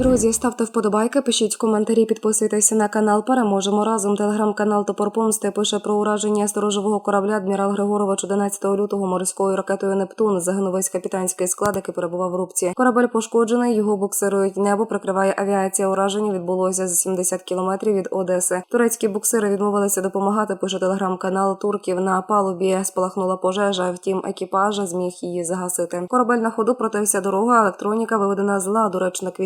futuro. Друзі, ставте вподобайки, пишіть коментарі, підписуйтеся на канал. Переможемо разом. Телеграм-канал Топор Помсти пише про ураження сторожового корабля адмірал Григорович 11 лютого морською ракетою Нептун. Загинув весь капітанський склад, який перебував в рубці. Корабель пошкоджений. Його буксирують небо. Прикриває авіація. Ураження відбулося за 70 кілометрів від Одеси. Турецькі буксири відмовилися допомагати. Пише телеграм-канал Турків. На палубі спалахнула пожежа. Втім, екіпажа зміг її загасити. Корабель на ходу проте вся дорога. Електроніка виведена з ладу. Речник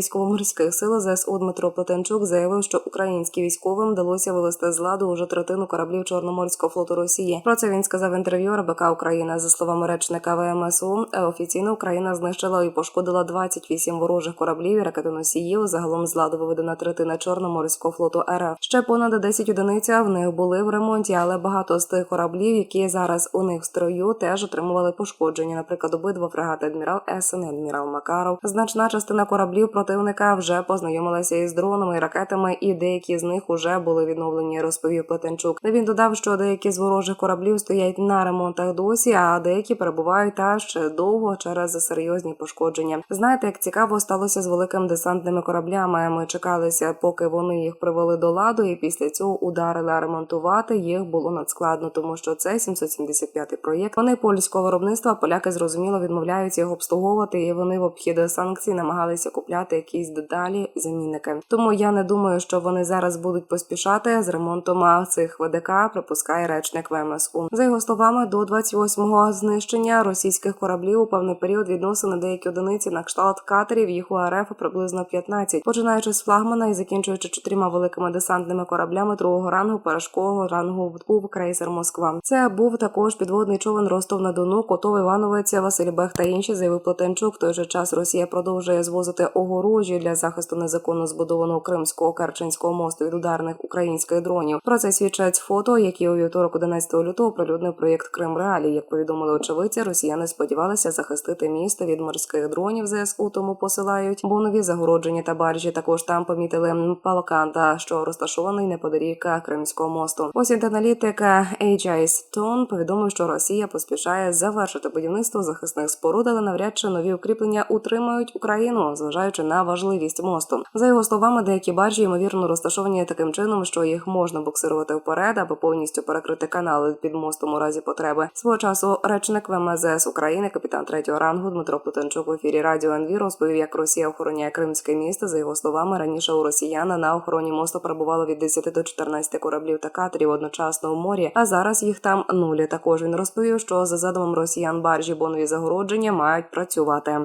військово-морських сил ЗСУ Дмитро Плетенчук заявив, що українським військовим вдалося вивести з ладу уже третину кораблів Чорноморського флоту Росії. Про це він сказав в інтерв'ю РБК Україна. За словами речника ВМСУ, е, офіційно Україна знищила і пошкодила 28 ворожих кораблів і ракетоносіїв. Загалом з ладу виведена третина Чорноморського флоту РФ. Ще понад 10 одиниць в них були в ремонті, але багато з тих кораблів, які зараз у них в строю, теж отримували пошкодження. Наприклад, обидва фрегати адмірал Есен адмірал Макаров. Значна частина кораблів противника вже познайомилася із дронами і ракетами, і деякі з них уже були відновлені. Розповів Плетенчук. Він додав, що деякі з ворожих кораблів стоять на ремонтах досі, а деякі перебувають та ще довго через серйозні пошкодження. Знаєте, як цікаво сталося з великими десантними кораблями. Ми чекалися, поки вони їх привели до ладу, і після цього ударили ремонтувати їх було надскладно, тому що це 775-й проєкт. Вони польського виробництва. Поляки зрозуміло відмовляються його обслуговувати, і вони в обхід санкцій намагалися купляти якісь деталі, замінники. Тому я не думаю, що вони зараз будуть поспішати з ремонтом цих ВДК. Припускає речник ВМСУ. За його словами, до 28-го знищення російських кораблів у певний період відносини деякі одиниці на кшталт катерів. Їх у приблизно 15, починаючи з флагмана і закінчуючи чотирма великими десантними кораблями другого рангу, поражкового рангу був крейсер Москва. Це був також підводний човен Ростов на Дону, Котов Івановець, Василь Бех та інші заявив Плетенчук. В той же час Росія продовжує звозити огорожі для захисту незаконно збудованого кримського Керченського мосту від ударних українських дронів. Про це свідчать фото, які у вівторок 11 лютого прилюднив проєкт Крим Реалі. Як повідомили очевидці, росіяни сподівалися захистити місто від морських дронів ЗСУ, тому посилають бонові загородження та баржі. Також там помітили Палаканда, що розташований неподалік Кримського мосту. Ось інтерналітик HI Stone повідомив, що Росія поспішає завершити будівництво захисних споруд, але навряд чи нові укріплення утримають Україну, зважаючи на важливість мосту. За його словами, деякі баржі ймовірно розташовані таким чином, що їх можна буксирувати вперед, аби повністю перекрити канали під мостом у разі потреби. Свого часу речник ВМЗС України, капітан третього рангу Дмитро Плетенчук в ефірі Радіо НВ розповів, як Росія охороняє Кримське місто. За його словами, раніше у росіян на охороні мосту перебувало від 10 до 14 кораблів та катерів одночасно у морі. А зараз їх там нулі. Також він розповів, що за задумом росіян баржі бонові загородження мають працювати.